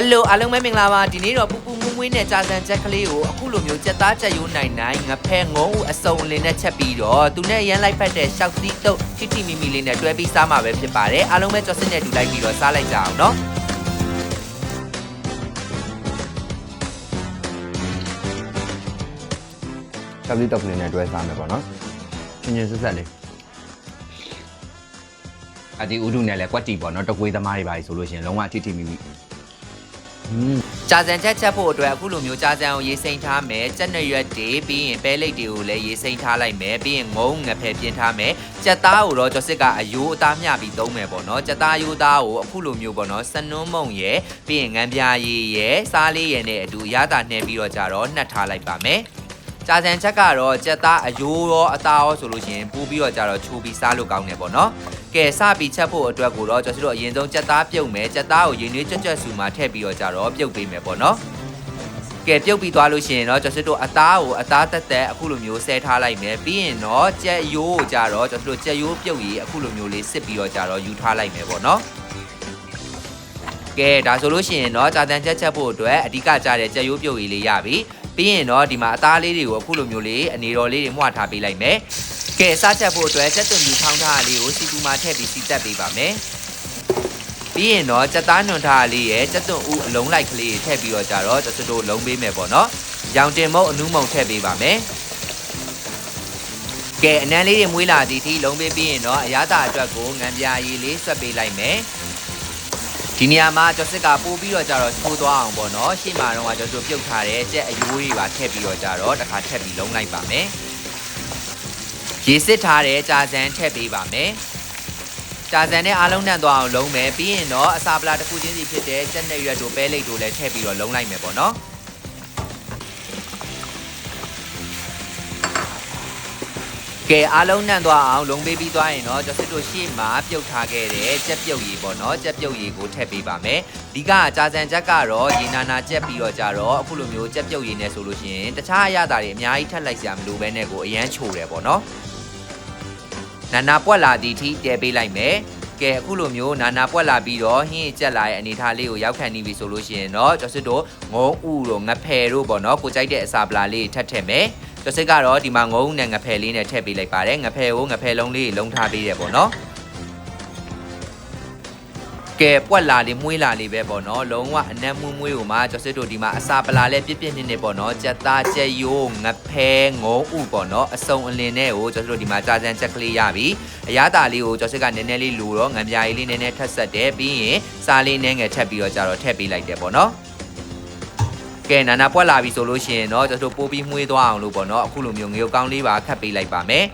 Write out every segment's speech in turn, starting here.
ဟယ်လိုအားလုံးပဲမင်္ဂလာပါဒီနေ့တော့ပူပူမွှွှွင်းနဲ့ကြာစံချက်ကလေးကိုအခုလိုမျိုးကြက်သားကြက်ရိုးနိုင်နိုင်ငဖဲငုံဦးအစုံအလင်းနဲ့ချက်ပြီးတော့သူနဲ့ရမ်းလိုက်ဖက်တဲ့ရှောက်သီးတုပ်ချီတီမီမီလေးနဲ့တွဲပြီးစားမှာပဲဖြစ်ပါတယ်အားလုံးပဲကြော်စစ်နဲ့တူလိုက်ပြီးတော့စားလိုက်ကြအောင်နော်ရှောက်သီးတော့ကလေးနဲ့တွဲစားမယ်ပေါ့နော်ချင်းချင်းဆက်ဆက်လေးအဒီဥဒုနဲ့လည်းကွက်တီပေါ့နော်တကွေးသမားတွေပါဆိုလို့ရှိရင်လုံးဝထိထိမိမိอืม ကြာစံချက်ချက်ဖို့အတွက်အခုလိုမျိုးကြာစံကိုရေးစိမ့်ထားမယ်ကြက်နရွက်တွေပြီးရင်ပဲလိတ်တွေကိုလည်းရေးစိမ့်ထားလိုက်မယ်ပြီးရင်ငုံငဖဲပြင်းထားမယ်ကြက်သားကိုတော့ကြော်စစ်ကအယိုးအသားမျှပြီးသုံးမယ်ပေါ့နော်ကြက်သားယိုးသားကိုအခုလိုမျိုးပေါ့နော်စနွန်းမုံရယ်ပြီးရင်ငံပြားရည်ရယ်စားလေးရယ်နဲ့အတူရတာနှဲပြီးတော့ကြတော့နှက်ထားလိုက်ပါမယ်ကြာစံချက်ကတော့ကြက်သားအယိုးရောအသားရောဆိုလို့ရှိရင်ပူပြီးတော့ကြတော့ချိုးပြီးစားလို့ကောင်းတယ်ပေါ့နော် ကဲစပြီးချက်ဖို့အတွက်ကိုတော့ကျွန်တော်တို့အရင်ဆုံးကြက်သားပြုတ်မယ်ကြက်သားကိုရင်နွေးကြွက်ကြွက်ဆူမှာထည့်ပြီးတော့ကြတော့ပြုတ်ပေးမယ်ပေါ့နော်ကဲပြုတ်ပြီးသွားလို့ရှိရင်တော့ကျွန်တော်တို့အသားကိုအသားတက်တက်အခုလိုမျိုးဆဲထားလိုက်မယ်ပြီးရင်တော့ကြက်ရိုးကိုကြတော့ကျွန်တော်တို့ကြက်ရိုးပြုတ်ရေးအခုလိုမျိုးလေးစစ်ပြီးတော့ကြတော့ယူထားလိုက်မယ်ပေါ့နော်ကဲဒါဆိုလို့ရှိရင်တော့ကြာတန်ချက်ချက်ဖို့အတွက်အဓိကကြတဲ့ကြက်ရိုးပြုတ်ရေးလေးရပြီပြီးရင်တော့ဒီမှာအသားလေးတွေကိုအခုလိုမျိုးလေးအနေတော်လေးတွေမှုထားပေးလိုက်မယ် ကဲစားချက်ဖို့အတွက်ချက်သွန်ပြူထောင်းထားတာလေးကိုစီပူမှာထည့်ပြီးစီတက်ပေးပါမယ်ပြီးရင်တော့စက်သားနွန်ထားလေးရဲ့စက်သွန်ဦးအလုံးလိုက်ကလေးထည့်ပြီးတော့ကြတော့ကျွန်တော်တို့လုံးပေးမယ်ပေါ့နော်။ရောင်တင်မုတ်အနူးမုံထည့်ပေးပါမယ်။ကဲအနံလေးတွေမွေးလာသည့်ထိလုံးပေးပြီးရင်တော့အရသာအတွက်ကိုငံပြာရည်လေးဆွတ်ပေးလိုက်မယ်။ဒီနေရာမှာကျော်စစ်ကပို့ပြီးတော့ကြတော့ထိုးသွားအောင်ပေါ့နော်။ရှေ့မှာတော့ကျွန်တော်တို့ပြုတ်ထားတဲ့ကြက်အယိုးတွေပါထည့်ပြီးတော့ကြတော့တစ်ခါထည့်ပြီးလုံးလိုက်ပါမယ်။ ရေစစ်ထားတဲ့ကြာစံထည့်ပေးပါမယ်။ကြာစံနဲ့အားလုံးနှံ့သွားအောင်လုံးမယ်ပြီးရင်တော့အစာပလာတစ်ခုချင်းစီဖြစ်တဲ့ကြက်နဲ့ရွက်တို့ပဲလိတ်တို့လည်းထည့်ပြီးတော့လုံးလိုက်မယ်ပေါ့နော်ကဲအားလုံးနှံ့သွားအောင်လုံးပေးပြီးသွားရင်တော့ကျွန်တော်တို့ရှေ့မှာပြုတ်ထားခဲ့တဲ့ကြက်ပြုတ်ရည်ပေါ့နော်ကြက်ပြုတ်ရည်ကိုထည့်ပေးပါမယ်ဒီကကြာစံချက်ကတော့ရေနာနာကြက်ပြီးတော့ကြတော့အခုလိုမျိုးကြက်ပြုတ်ရည်နဲ့ဆိုလို့ရှိရင်တခြားအရသာတွေအများကြီးထပ်လိုက်စရာမလိုဘဲနဲ့ကိုအရန်ချိုတယ်ပေါ့နော် နာနာပွက်လာသည့်အထိတဲပေးလိုက်မယ်ကဲအခုလိုမျိုးနာနာပွက်လာပြီးတော့ဟင်းကြက်လာရဲ့အနေထားလေးကိုရောက်ခံနေပြီဆိုလို့ရှိရင်တော့ကျော်စစ်တို့ငုံဥတို့ငဖယ်တို့ပေါ့နော်ကိုကြိုက်တဲ့အစာပလာလေးထပ်ထည့်မယ်ကျော်စစ်ကတော့ဒီမှာငုံဥနဲ့ငဖယ်လေးနဲ့ထည့်ပေးလိုက်ပါတယ်ငဖယ်ကိုငဖယ်လုံးလေးလုံးထားပေးတယ်ပေါ့နော် ကဲပွက်လာလေးမွေးလာလေးပဲပေါ့နော်လုံးဝအနက်မွေးမွေးကိုမှကျော်စစ်တို့ဒီမှာအစာပလာလေးပြစ်ပြစ်နစ်နစ်ပေါ့နော်ကြက်သားကြက်ရိုးငဖဲငုံဥပေါ့နော်အစုံအလင်နဲ့ကိုကျော်စစ်တို့ဒီမှာကြာစံချက်ကလေးရပြီအရသာလေးကိုကျော်စစ်ကနည်းနည်းလေးလိုတော့ငံပြားလေးလေးနည်းနည်းထပ်ဆက်တယ်ပြီးရင်စားလေးနည်းငယ်ထပ်ပြီးတော့ကြတော့ထည့်ပေးလိုက်တယ်ပေါ့နော်ကဲနာနာပွက်လာပြီဆိုလို့ရှိရင်တော့ကျွန်တော်တို့ပိုးပြီးမှွေးသွားအောင်လို့ပေါ့နော်အခုလိုမျိုးငရုတ်ကောင်းလေးပါခတ်ပေးလိုက်ပါမယ်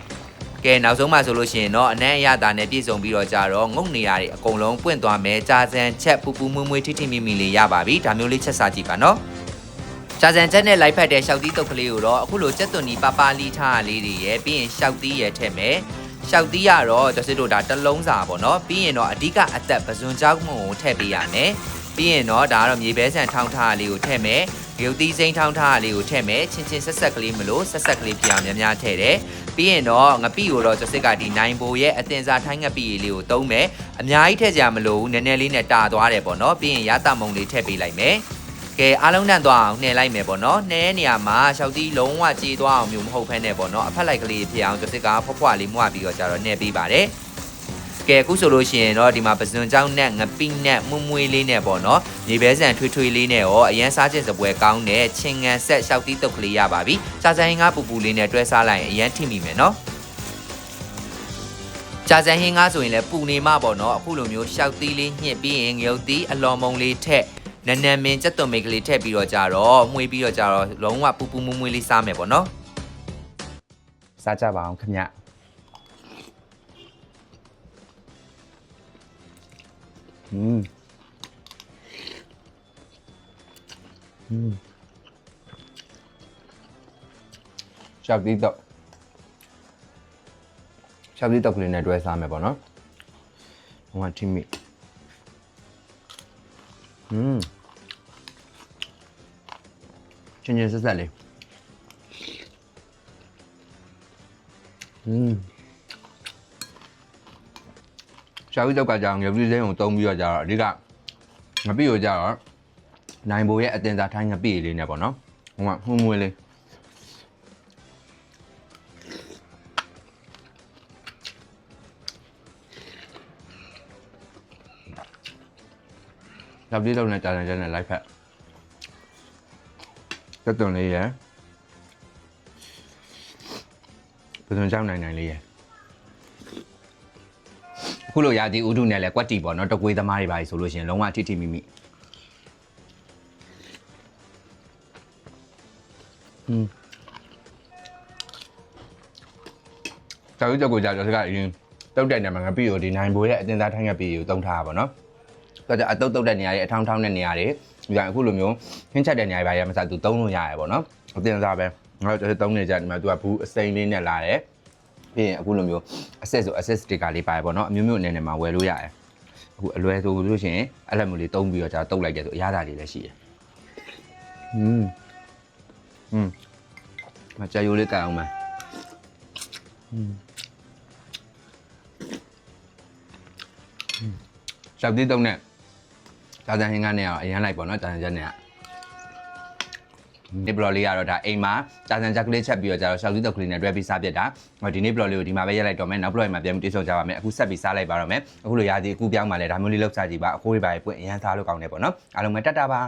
ကဲနောက်ဆုံးမှဆိုလို့ရှိရင်တော့အနံ့အရသာနဲ့ပြည့်စုံပြီးတော့ကြတော့ငုတ်နေရတွေအကုန်လုံးပွင့်သွားမယ်ကြာစံချက်ပူပူမွေးမွေးထိထိမိမိလေးရပါပြီဒါမျိုးလေးချက်စားကြည့်ပါနော်ကြာစံချက်နဲ့လိုက်ဖက်တဲ့ရှောက်သီးတုပ်ကလေးကိုတော့အခုလိုကြက်သွန်နီပပလီထားလေးတွေရယ်ပြီးရင်ရှောက်သီးရယ်ထည့်မယ်ရှောက်သီးရတော့ကျစစ်တို့ဒါတစ်လုံးစာပေါ့နော်ပြီးရင်တော့အဓိကအသက်ပဇွန်ကြောက်မှုကိုထည့်ပေးရမယ်ပြီးရင်တော့ဒါကတော့မြေပဲဆန်ထောင်းထားလေးကိုထည့်မယ်ရုပ်သီးစိမ့်ထောင်းထားလေးကိုထည့်မယ်ချင်းချင်းဆက်ဆက်ကလေးမလို့ဆက်ဆက်ကလေးပြအောင်များများထည့်တယ် ပြီးရင်တော့ငပိကိုတော့ကျစစ်ကဒီနိုင်ဘိုရဲ့အတင်စားထိုင်းငပိလေးကိုသုံးမယ်အများကြီးထည့်ကြမလို့ဘူးနည်းနည်းလေးနဲ့တာသွားတယ်ပေါ့နော်ပြီးရင်ရတမုံလေးထည့်ပေးလိုက်မယ်ကဲအားလုံးတန်သွားအောင်နှဲလိုက်မယ်ပေါ့နော်နှဲနေရာမှာရှောက်တီးလုံးဝကြေးသွားအောင်မျိုးမဟုတ်ဖ ೇನೆ ပေါ့နော်အဖက်လိုက်ကလေးဖြစ်အောင်ကျစစ်ကဖွားဖွားလေးမွားပြီးတော့ကြတော့နှဲပေးပါတယ် ကဲအခုဆိုလို့ရှိရင်တော့ဒီမှာပဇွန်ကြောင်းနဲ့ငပိနဲ့မှုမွေးလေးနဲ့ပေါ့နော်မြေပဲဆန်ထွေးထွေးလေးနဲ့ရောအရန်စားခြင်းစပွဲကောင်းတဲ့ချင်းငံဆက်ရှောက်တီးတုပ်ကလေးရပါပြီစာဆိုင်ငါပူပူလေးနဲ့တွဲစားလိုက်ရင်အရန်ထိမိမယ်နော်ကြာစံဟင်းကားဆိုရင်လည်းပူနေမှပေါ့နော်အခုလိုမျိုးရှောက်သီးလေးညှစ်ပြီးရင်ငရုတ်သီးအလော်မုံလေးထက်နန်းနန်းမင်းစက်သွန်မိတ်ကလေးထည့်ပြီးတော့ကြတော့မှုေးပြီးတော့ကြတော့လုံးဝပူပူမွမွေးလေးစားမယ်ပေါ့နော်စားကြပါအောင်ခင်ဗျ อืมอืมရှောက်သီးတော့ရှောက်သီးတော့ကလေးနဲ့တွဲစားမယ်ပေါ့နော်ဟိုမှာထိမိอืมချင်းချင်းဆက်ဆက်လေး อืม ရှာဝီတော့ကကြောင်ငယ်ပြီးစိမ်းကိုတုံးပြီးတော့ကြတော့အဓိကငပိကိုကြတော့နိုင်ဘိုရဲ့အတင်သားထိုင်းငပိလေးနဲ့ပေါ့နော်ဟိုကမှုံမွေးလေးလောက်ဒီလောက်နဲ့တာတန်ကျန်နဲ့လိုက်ဖက်တက်တုံလေးရယ်ဘယ်သူကြောင့်နိုင်နိုင်လေးရယ် အခုလိုရာဒီဥဒုနဲ့လဲကွက်တီပေါ့နော်တကွေးသမားတွေပါဆိုလို့ရှိရင်လုံးဝထိထိမိမိอืมကျောက်ကြောက်ကိုကြာတော့စကအရင်တုတ်တဲ့နေမှာငါပြီးတော့ဒီနိုင်ဘိုးရဲ့အတင်သားထိုင်းငါပြီးကိုတုံးထားတာပေါ့နော်တော့အတုတ်တုတ်တဲ့နေရာတွေအထောင်းထောင်းတဲ့နေရာတွေဒီကအခုလိုမျိုးခင်းချက်တဲ့နေရာတွေပါရမစားသူသုံးလို့ရရပေါ့နော်အတင်စားပဲငါတို့သုံးနေကြဒီမှာသူကဘူးအစိမ်းလေးနဲ့လာတယ် ပြီးရင်အခုလိုမျိုး access ဆို access sticker လေးပါရပေါ့နော်အမျိုးမျိုးအနေနဲ့မှာဝယ်လို့ရတယ်အခုအလွယ်ဆိုလို့ရှိရင်အဲ့လိုမျိုးလေးသုံးပြီးတော့じゃတုတ်လိုက်ကြဆိုအရသာတွေလည်းရှိတယ်อืมอืมမကြရိုးလေးကအောင်မယ်อืมရှောက်တိတုံးနဲ့ တာဇန်ဟင်းကနေကတော့အရင်လိုက်ပေါ့နော်တာဇန်ချက်နဲ့က ဒီဘလော်လေးကတော့ဒါအိမ်မှာတာဇန်ချက်ကလေးချက်ပြီးတော့ကျတော့ရှောက်သီးတုပ်ကလေးနဲ့တွဲပြီးစားပြစ်တာဟောဒီနေ့ဘလော်လေးကိုဒီမှာပဲရက်လိုက်တော့မယ်နောက်ဘလော်မှာပြန်ပြီးတိကျကြပါမယ်အခုဆက်ပြီးစားလိုက်ပါတော့မယ်အခုလိုရာသီအခုပြောင်းมาလဲဒါမျိုးလေးလောက်စားကြည့်ပါအခိုးတွေပါပွင့်အရန်စားလို့ကောင်းတယ်ပေါ့နော်အားလုံးပဲတတ်တာပါ